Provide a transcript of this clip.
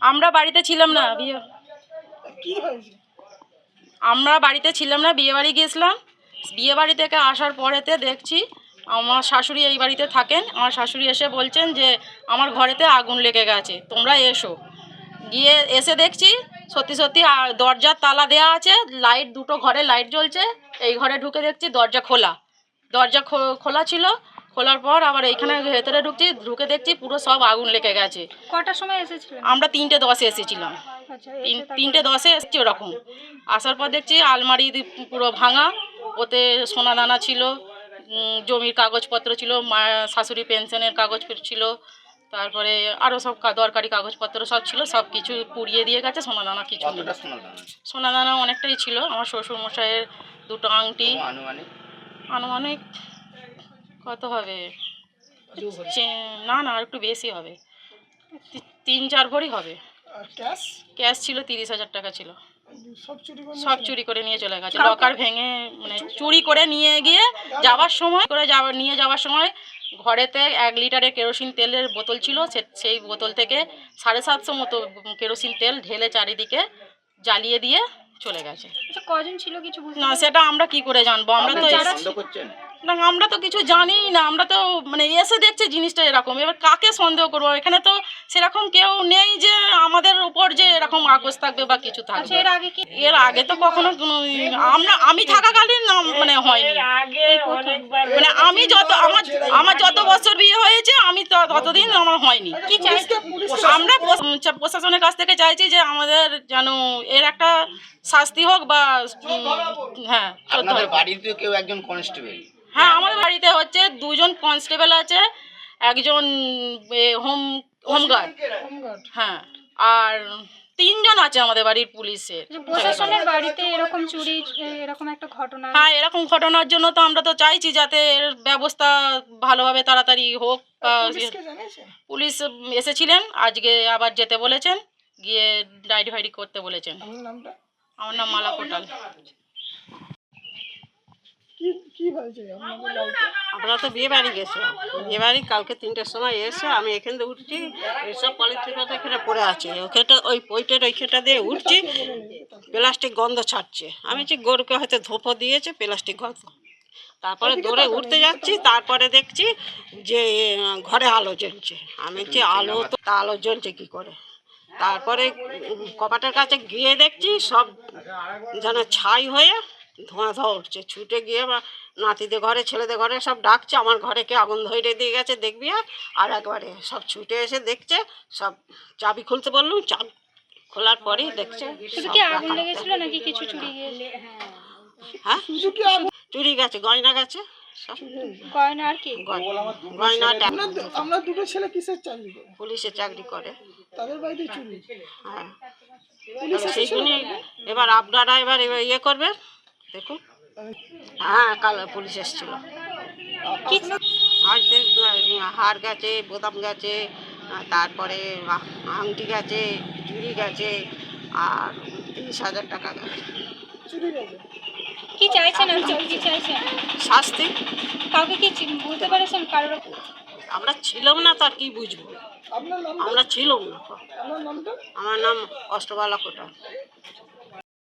আমরা বাড়িতে ছিলাম না বিয়ে কি হয়েছে? আমরা বাড়িতে ছিলাম না বিয়ে বাড়ি গিয়েছিলাম। বিয়ে বাড়ি থেকে আসার পরেতে দেখছি আমার শাশুড়ি এই বাড়িতে থাকেন। আমার শাশুড়ি এসে বলছেন যে আমার ঘরেতে আগুন লেগে গেছে তোমরা এসো। গিয়ে এসে দেখছি সত্যি সত্যি দরজার তালা দেওয়া আছে লাইট দুটো ঘরে লাইট জ্বলছে। এই ঘরে ঢুকে দেখছি দরজা খোলা। দরজা খো- খোলা ছিল। খোলার পর আবার এইখানে ভেতরে ঢুকছি ঢুকে দেখছি পুরো সব আগুন লেগে গেছে। কটার সময় এসেছিলেন? আমরা তিনটে দশে এসেছিলাম। আচ্ছা তিন তিনটে দশে এসছে ওরকম। আসার পর দেখছি আলমারি পুরো ভাঙা ওতে সোনা দানা ছিল জমির কাগজপত্র ছিল মা শাশুড়ি পেনশনের কাগজ ছিল তারপরে আরও সব দরকারি কাগজপত্র সব ছিল সব কিছু পুড়িয়ে দিয়ে গেছে সোনা দানা কিছু সোনা দানা সোনা দানা অনেকটাই ছিল আমার শ্বশুর মশাইয়ের দুটো আংটি। আনুমানিক? আনুমানিক কত হবে? চে- না না আর একটু বেশি হবে। তিন চার ভরি হবে। ক্যাশ? ছিল তিরিশ হাজার টাকা ছিল। সব চুরি করে সব চুরি করে নিয়ে চলে গেছে। লকার ভেঙে মানে চুরি করে নিয়ে গিয়ে যাওয়ার সময় করে যাওয়া নিয়ে যাওয়ার সময় ঘরেতে এক লিটারের কেরোসিন তেলের বোতল ছিল। সে- সেই বোতল থেকে সাড়ে সাতশো মতো কেরোসিন তেল ঢেলে চারিদিকে জ্বালিয়ে দিয়ে চলে গেছে। আচ্ছা কজন ছিল কিছু না সেটা আমরা কি করে জানব? আমরা তো না আমরা তো কিছু জানি না আমরা তো মানে এসে দেখছি জিনিসটা এরকম। এবার কাকে সন্দেহ করব? এখানে তো সেরকম কেউ নেই যে আমাদের উপর যে এরকম আকোশ থাকবে বা কিছু আচ্ছা থাকবে এর আগে কি? এর আগে তো কখনো কোনো আমরা আমি থাকাকালীন মানে হয়নি। মানে আমি যত আমার আমার যত বছর বিয়ে হয়েছে আমি তো ততদিন আমার হয়নি। কি চাই? আমরা প্রশাসনের কাছ থেকে চাইছি যে আমাদের যেন এর একটা শাস্তি হোক বা হ্যাঁ আপনাদের বাড়িতে কেউ একজন কনস্টেবল হ্যাঁ আমাদের বাড়িতে হচ্ছে দুজন কনস্টেবল আছে একজন হোম হোমগার্ড হ্যাঁ আর তিনজন আছে আমাদের বাড়ির পুলিশের। যে প্রশাসনের বাড়িতে এরকম চুরি এরকম একটা ঘটনা? হ্যাঁ এরকম ঘটনার জন্য তো আমরা তো চাইছি যাতে এর ব্যবস্থা ভালোভাবে তাড়াতাড়ি হোক পুলিশ এসেছিলেন আজকে আবার যেতে বলেছেন গিয়ে ডায়েরি ফাইরি করতে বলেছেন। আমার নাম মালা কোটাল। কি কি হয়েছে আমরা তো বিয়ে বাড়ি গেছিলাম। বিয়ে বাড়ি কালকে তিনটের সময় এসে আমি এখান থেকে উঠছি এইসব পলিথিনটা এখানে পড়ে আছে। ওখানটা ওই পইটের ওইখানটা দিয়ে উঠছি প্লাস্টিক গন্ধ ছাড়ছে। আমি যে গরুকে হয়তো ধোপো দিয়েছে প্লাস্টিক গন্ধ। তারপরে দৌড়ে উঠতে যাচ্ছি তারপরে দেখছি যে ঘরে আলো জ্বলছে। আমি যে আলো তা আলো জ্বলছে কি করে? তারপরে কপাটের কাছে গিয়ে দেখছি সব যেন ছাই হয়ে ধোঁয়া ধোঁয়া উঠছে। ছুটে গিয়ে বা নাতিদের ঘরে ছেলেদের ঘরে সব ডাকছে আমার ঘরে কে আগুন ধরে দিয়ে গেছে দেখবি আর। আর একবারে সব ছুটে এসে দেখছে সব চাবি খুলতে বললুম চাবি খোলার পরেই দেখছে শুধু কি আগুন লেগেছিল নাকি কিছু চুরি গিয়েছে? হ্যাঁ? শুধু কি চুরি গেছে গয়না গেছে সব। গয়না আর কি? গয়না দুটো ছেলে কিসের চাকরি করে? পুলিশে চাকরি করে। তাদের বাড়িতে চুরি। হ্যাঁ। সেই এবার আপনারা এবার এবার ইয়ে করবেন দেখুন। হ্যাঁ কাল পুলিশ এসেছিল। কি? আর দেখ, হার গেছে বোতাম গেছে তারপরে আংটি গেছে চুড়ি গেছে আর তিরিশ হাজার টাকা গেছে। চুরি কি চাইছেন কি চাইছেন? শাস্তি? কাউকে কি বলতে পারেছেন কারোর? আমরা ছিলাম না তো আর কি বুঝব? আমরা ছিলাম না। আমার নাম অষ্টবালা কোটা